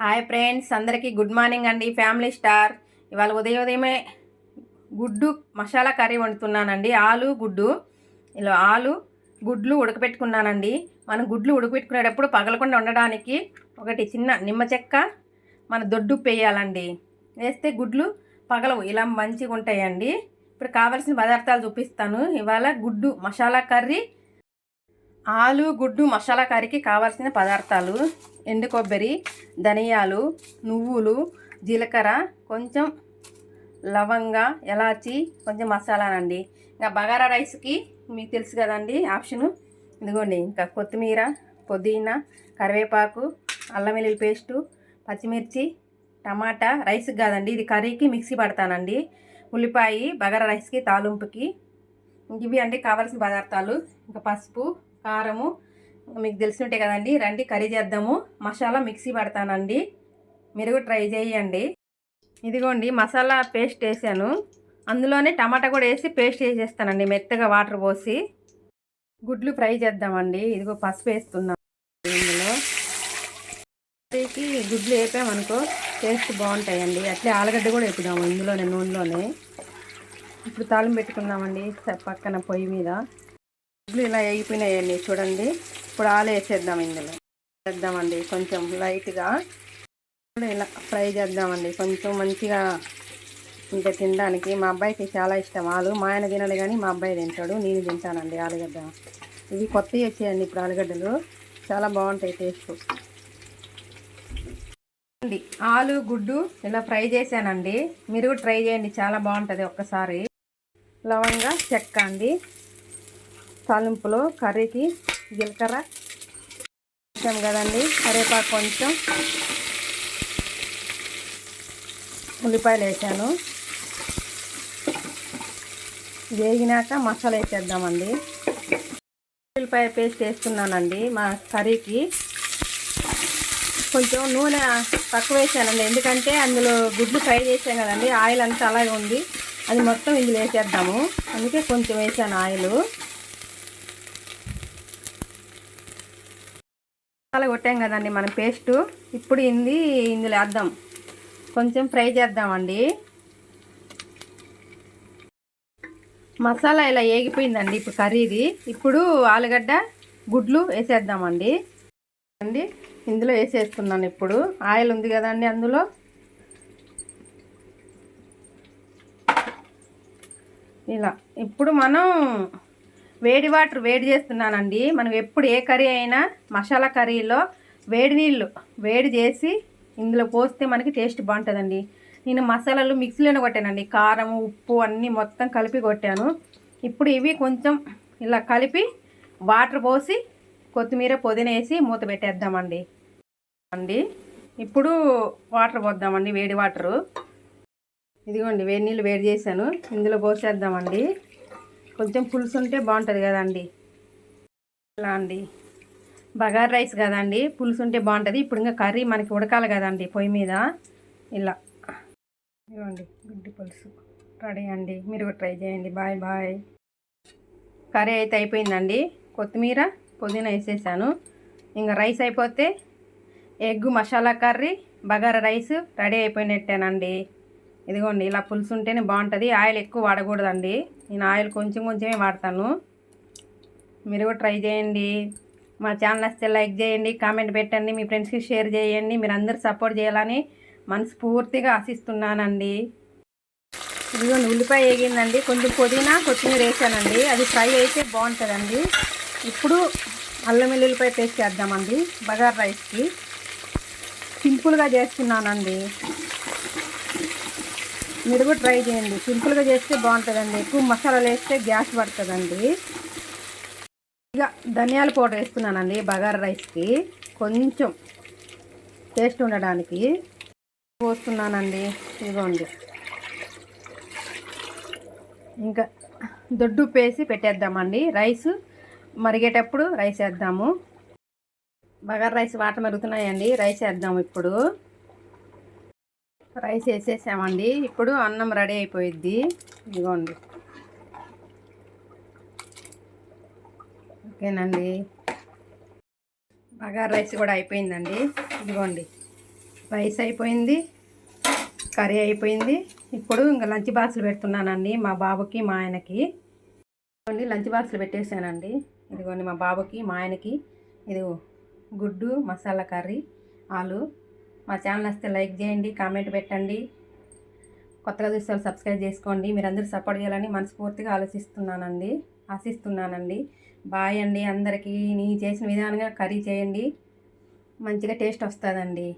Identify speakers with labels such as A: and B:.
A: Hi friends అందరికీ good morning అండి family star. ఇవాళ ఉదయం ఉదయమే గుడ్డు మసాలా కర్రీ వండుతున్నానండి ఆలు గుడ్డు. ఇలా ఆలు గుడ్లు ఉడకపెట్టుకున్నానండి. మనం గుడ్లు ఉడకపెట్టుకునేటప్పుడు పగలకుండా ఉండడానికి ఒకటి చిన్న నిమ్మ చెక్క మన దొడ్డు వేయాలండి. వేస్తే గుడ్లు పగలవు ఇలా మంచిగా ఉంటాయండి ఇప్పుడు కావాల్సిన పదార్థాలు చూపిస్తాను. ఇవాళ గుడ్డు మసాలా కర్రీ ఆలు గుడ్డు మసాలా కర్రీకి కావాల్సిన పదార్థాలు ఎండు కొబ్బరి ధనియాలు నువ్వులు జీలకర్ర కొంచెం లవంగ ఎలాచి కొంచెం మసాలానండి. ఇంకా బగారా రైస్కి మీకు తెలుసు కదండి ఆప్షను. ఇదిగోండి ఇంకా కొత్తిమీర పుదీనా కరివేపాకు అల్లం వెల్లుల్లి పేస్టు పచ్చిమిర్చి టమాటా రైస్కి కాదండి. ఇది కర్రీకి మిక్సీ పడతానండి. ఉల్లిపాయ బగారా రైస్కి తాలింపుకి. ఇవి అండి కావాల్సిన పదార్థాలు. ఇంకా పసుపు కారము. మీకు తెలిసినట్టే కదండి రండి కర్రీ చేద్దాము. మసాలా మిక్సీ పడతానండి. మీరు కూడా ట్రై చేయండి. ఇదిగోండి మసాలా పేస్ట్ వేసాను. అందులోనే టమాటా కూడా వేసి పేస్ట్ వేసేస్తానండి మెత్తగా వాటర్ పోసి. గుడ్లు ఫ్రై చేద్దామండి. ఇదిగో పసుపు వేస్తున్నాం ఇందులో. కర్రీకి గుడ్లు వేపామనుకో టేస్ట్ బాగుంటాయండి. అట్లే ఆలుగడ్డ కూడా వేపుదాము ఇందులోనే నూనెలోనే. ఇప్పుడు తాళం పెట్టుకుందామండి పక్కన పొయ్యి మీద. గుడ్లు ఇలా అయిపోయినాయండి చూడండి. ఇప్పుడు ఆలు వేసేద్దాం ఇందులో. వేద్దామండి కొంచెం లైట్గా ఇప్పుడు ఇలా ఫ్రై చేద్దామండి. కొంచెం మంచిగా ఇంకా తినడానికి మా అబ్బాయికి చాలా ఇష్టం. ఆలు మా ఆయన తినడు కానీ మా అబ్బాయి తింటాడు. నేను తింటానండి ఆలుగడ్డ. ఇవి కొత్తవి వచ్చాయండి ఇప్పుడు ఆలుగడ్డలు. చాలా బాగుంటాయి టేస్ట్. అండి ఆలు గుడ్డు ఇలా ఫ్రై చేశానండి. మీరు ట్రై చేయండి. చాలా బాగుంటుంది ఒక్కసారి. లవంగా చెక్క అండి. తాలింపులో కర్రీకి జీలకర్ర. వేసాం కదండి కరివేపాకు కొంచెం. ఉల్లిపాయలు వేసాను. వేగినాక మసాలా వేసేద్దామండి. ఉల్లిపాయ పేస్ట్ వేస్తున్నానండి మా కర్రీకి. కొంచెం నూనె తక్కువ వేసానండి ఎందుకంటే అందులో గుడ్లు ఫ్రై చేసాం కదండి ఆయిల్ అంతా అలాగే ఉంది. అది మొత్తం ఇందులో వేసేద్దాము. అందుకే కొంచెం వేసాను ఆయిల్. పెట్టాం కదండి మనం పేస్టు. ఇప్పుడు ఇంది ఇందులో వేద్దాం. కొంచెం ఫ్రై చేద్దామండి. మసాలా ఇలా ఏగిపోయిందండి ఇప్పుడు కర్రీది. ఇప్పుడు ఆలుగడ్డ గుడ్లు వేసేద్దామండి. అండి ఇందులో వేసేస్తున్నాను ఇప్పుడు. ఆయిల్ ఉంది కదండి అందులో. ఇలా. ఇప్పుడు మనం వేడి వాటర్ వేడి చేస్తున్నానండి. మనం ఎప్పుడు ఏ కర్రీ అయినా మసాలా కర్రీలో వేడి నీళ్ళు వేడి చేసి ఇందులో పోస్తే మనకి టేస్ట్ బాగుంటుందండి. నేను మసాలాలు మిక్సీలోనే కొట్టానండి. కారం ఉప్పు అన్నీ మొత్తం కలిపి కొట్టాను. ఇప్పుడు ఇవి కొంచెం ఇలా కలిపి వాటర్ పోసి కొత్తిమీర పుదీనా వేసి మూత పెట్టేద్దామండి. అండి. ఇప్పుడు వాటర్ పోద్దామండి వేడి వాటరు. ఇదిగోండి వేడి నీళ్ళు వేడి చేశాను. ఇందులో పోసేద్దామండి. కొంచెం పులుసు ఉంటే బాగుంటుంది కదండి. ఇలా అండి. బగార్ రైస్ కదండి పులుసు ఉంటే బాగుంటుంది. ఇప్పుడు ఇంకా కర్రీ మనకి ఉడకాలి కదండి పొయ్యి మీద. ఇలా. ఇవ్వండి గుడ్డి పులుసు. రెడీ అండి. మీరు కూడా ట్రై చేయండి. Bye bye. కర్రీ అయితే అయిపోయిందండి. కొత్తిమీర పుదీనా వేసేసాను. ఇంకా రైస్ అయిపోతే egg masala curry bagara rice ready అయిపోయినట్టేనండి. ఇదిగోండి ఇలా పులుసు ఉంటేనే బాగుంటుంది. ఆయిల్ ఎక్కువ వాడకూడదండి. నేను ఆయిల్ కొంచెం కొంచెమే వాడతాను. మీరు కూడా ట్రై చేయండి. మా ఛానల్ వస్తే లైక్ చేయండి కామెంట్ పెట్టండి మీ ఫ్రెండ్స్కి షేర్ చేయండి. మీరు అందరు సపోర్ట్ చేయాలని మనస్ఫూర్తిగా ఆశిస్తున్నానండి. ఇదిగోండి ఉల్లిపాయ వేగిందండి. కొంచెం పుదీనా కొత్తిమీర వేసానండి. అది ఫ్రై అయితే బాగుంటుందండి. ఇప్పుడు అల్లం వెల్లుల్లిపాయ పేస్ట్ చేద్దామండి బగార్ రైస్కి. సింపుల్గా చేస్తున్నానండి. మీరు కూడా ట్రై చేయండి. సింపుల్గా చేస్తే బాగుంటుందండి. ఎక్కువ మసాలాలు వేస్తే గ్యాస్ పడుతుందండి. ఇక ధనియాల పౌడర్ వేస్తున్నానండి బగారా రైస్కి. కొంచెం టేస్ట్ ఉండడానికి పోస్తున్నానండి ఇదిగోండి. ఇంకా దొడ్డు పేసి పెట్టేద్దామండి. రైస్ మరిగేటప్పుడు రైస్ వేద్దాము. బగారా రైస్ వాటర్ మరుగుతున్నాయండి. రైస్ వేద్దాము ఇప్పుడు. రైస్ వేసేసామండి. ఇప్పుడు అన్నం రెడీ అయిపోయిద్ది. ఇదిగోండి. ఓకేనండి. బగారు రైస్ కూడా అయిపోయిందండి. ఇదిగోండి. రైస్ అయిపోయింది. కర్రీ అయిపోయింది. ఇప్పుడు ఇంకా లంచ్ బాక్సులు పెడుతున్నానండి మా బాబుకి మా ఆయనకి. ఇదిగోండి లంచ్ బాక్సులు పెట్టేశానండి ఇదిగోండి మా బాబుకి మా ఆయనకి. ఇది గుడ్డు మసాలా కర్రీ ఆలు మా ఛానల్ వస్తే లైక్ చేయండి కామెంట్ పెట్టండి. కొత్తగా చూస్తే వాళ్ళు సబ్స్క్రైబ్ చేసుకోండి. మీరందరూ సపోర్ట్ చేయాలని మనస్ఫూర్తిగా ఆలోచిస్తున్నానండి ఆశిస్తున్నానండి. బాయ్ అండి అందరికీ. నీ చేసిన విధానంగా కర్రీ చేయండి. మంచిగా టేస్ట్ వస్తుందండి.